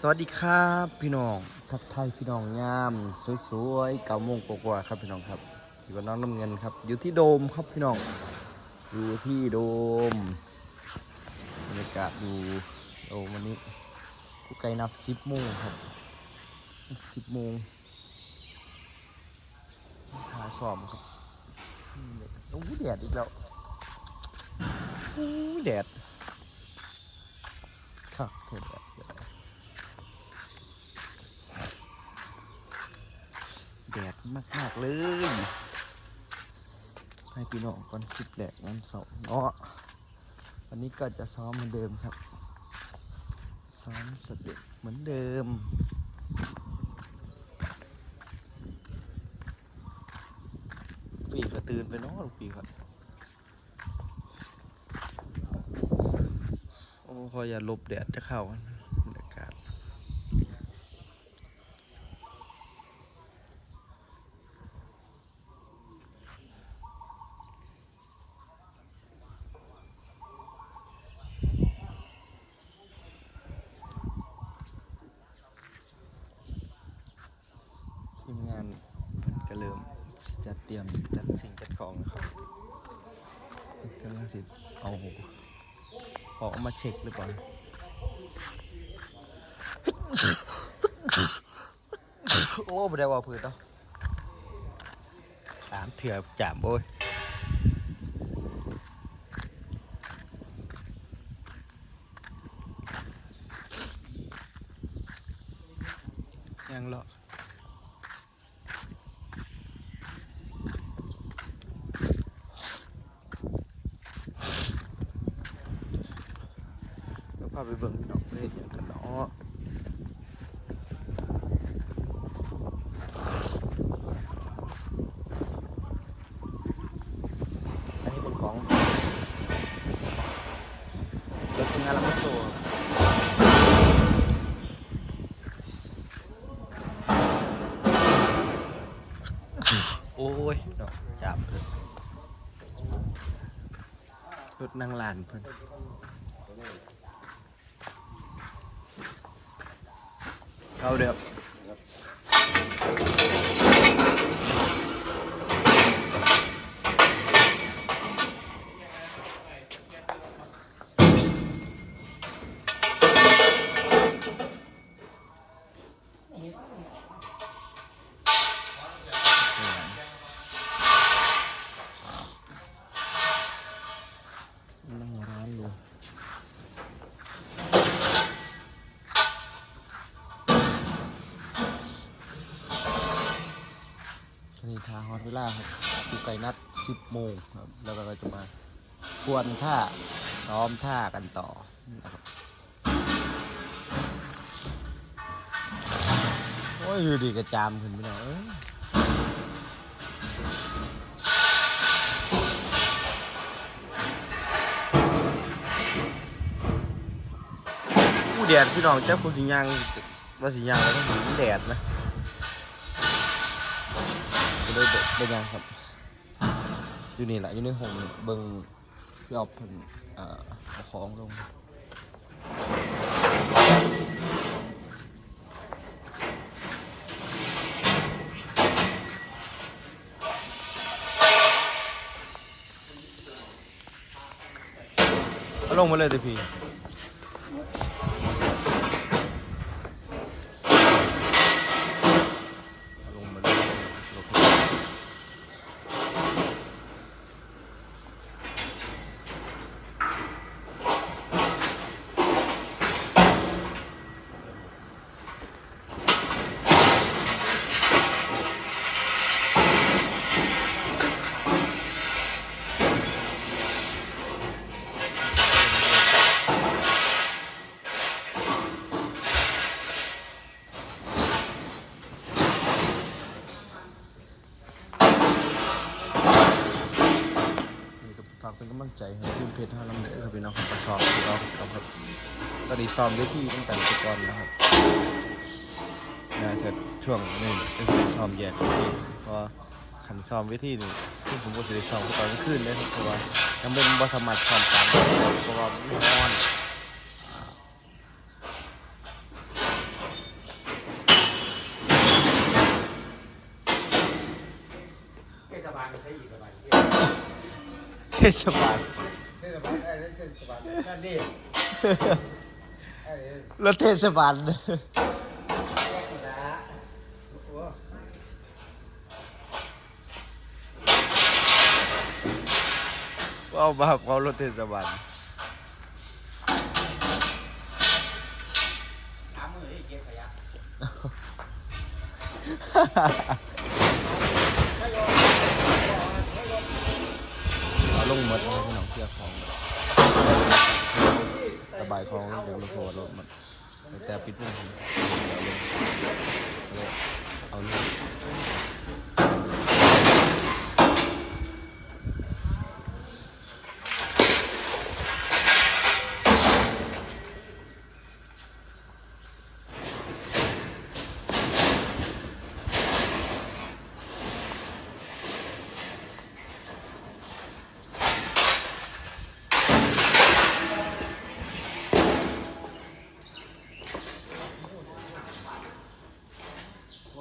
สวัสดีครับพี่น้องทักทายพี่น้องงามสวยๆเก้าโมงกว่าครับพี่น้องครับ อยู่กับน้องน้ำเงินครับ อยู่ที่โดมครับพี่น้อง อยู่ที่โดมบรรยากาศอยู่โดมวันนี้กูไกลนับสิบโมงครับสิบโมงหาสอมครับโอ้แดดอีกแล้วโอ้แดดครับเถิด ดดแดดแดดมากเลยให้พี่น้องก่อนคลิปแรกวันเสาร์เนาะวันนี้ก็จะซ้อมเหมือนเดิมครับ ซ้อมสเต็ปเหมือนเดิมปีก็ตื่นไปเนาะลูกปีครับโอ้พออย่าลบแดดจะเข้ากันบรรยากาศ ทีมงานก็เริ่ม จัดเตรียมจัดสิ่งจัดของนะครับกำลังสิเอาขอเอามาเช็คหรือเปล่าโอ้ไม่ได้ว่าพื่นต่อสามเถื่อจามโอ้ยยังเหรอ พาไปเบิ่งพี่น้องเล่นอย่างกันเนาะอันนี้เป็นของรถทำงานละมัดโซ่โอ้ยดอกจับเลยรถนั่งลานเพิ่น เข้ นิทาฮอตเวลาครับคือไก่นัด 10 โมงครับ แล้วก็เราจะมาทวนท่าซ้อมท่ากันต่อนะครับ โอ้ยอยู่ดีกระจามขึ้นไปหน่อยเอ้ยอู้แดดพี่น้องเจ้าคุณสิยังว่าสิยังแล้วต้องถึงแดดนะ ก็เลยเบิ่งยังครับ อยู่นี่แหละอยู่ในห้องนี่เบิ่งพี่ออฟเพิ่นเอ่อเอาของลง เอาลงมาเลยเดี๋ยวพี่ มั่งใจให้ทีมเพชรห้าลำเดือครับพี่น้องครับซ้อมของเราครับตอนนี้ซ้อมด้วยที่ตั้งแต่ตะกอนนะครับนะาจะช่วงนี้จะซ้อมแยกทีเพราะขันซ้อมเวทีนี่ซึ่งผมก็จะได้ซ้อมตอนกลางคืนเลยครับเพราะว่ายังเป็นบอสมัดซ้อมกลางเพราะมนอนเทศบาลไม่ใช่อีกบาย เทศบาลไอ้เทศบาลนั่นดิไอ้รถเทศบาลนะโอ้เอามาเอารถเทศบาลถามมือให้เก็บขยะ เอาล งหมดให้พี่น้องเที่ยวของระบายของเดี๋ยวมันโผล่รถมันแต่ปิดวงผมเอาลง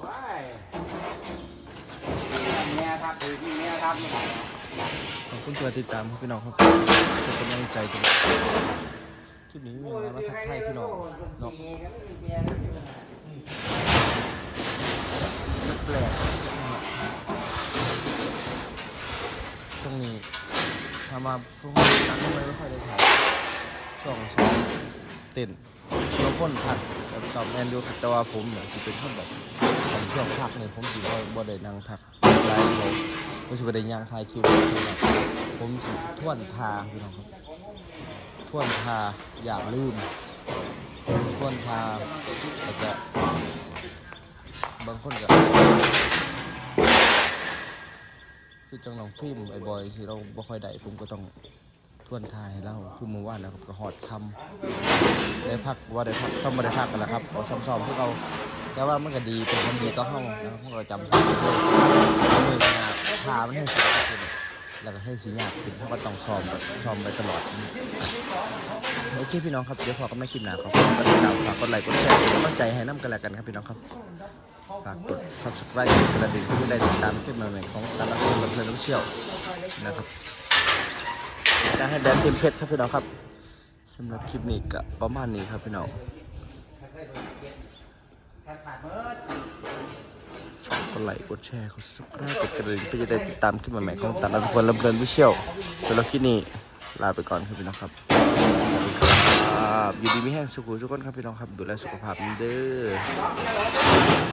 ว้ายเนี่ยครับคือ เนี่ยครับขอบคุณตัวติดตามครับพี่น้องครับเป็นกำลังใจกันคลิปนี้มีมามาทักทายพี่น้องเนาะแปลกตรงนี้ทำมาพวกนี้ตั้งไมไม่ค่อยได้ถ่ายสองสองเต้นเราพ่นผัดแต่ตอบแมนดูแต่ว่าผมเนี่ยจะเป็นคนแบบผมช่วงพักเนี่ยผมถือว่าบ่ได้นั่งพักไลฟ์เขา ผมจะไปได้ย่างถ่ายคิวนะครับผมสิท่วนทาพี่น้องครับท่วนทาอย่าลืมท่วนทาแล้วก็บางคนก็คือจังน้องฟิล์มไอ้บอยที่เราบ่ค่อยได้ผมก็ต้องทวนทายให้เราคือมือวานะครับก็หอดคำได้พักว่าได้พักต้องมาได้พักกันแล้วครับเอาซ้อมๆพวกเราแต่ว่ามันก็ดีเป็นคนดีก็ห้องนะครับพวกเราจำได้เอามือมา พามันให้สวยขึ้นแล้วก็ให้สีหยาบขึ้นเพราะว่าต้องซ้อมแบบซ้อมไปตลอดโอเคพี่น้องครับเดี๋ยวพอกันไม่คลิปหนาครับก็ติดตามฝากกดไลค์กดแชร์เป็นกำลังใจให้น้ำกันแล้วกันครับพี่น้องครับฝากกด subscribe กระดิ่งเพื่อจะได้ติดตามคลิปใหม่ๆของต่ละคนบันเทิงน้ำเชี่ยวนะครับจะให้แดนเต็มเพชรครับพี่น้องครับสำหรับคลิปนี้ก็ประมาณนี้ครับพี่น้องขา ดเมิดกดไลค์กดแชร์กด subscribe กดกระดิ่งเพื่อจะได้ติดตามคลิปใหม่ๆของแต่ละคนบันเทิงน้ำเชี่ยวสำหรับคลิปนี้ลาไปก่อนครับพี่น้องครับครับอยู่ดีไม่แห้งสุขุทุกคนครับพี่น้องครับดูแลสุขภาพเด้อ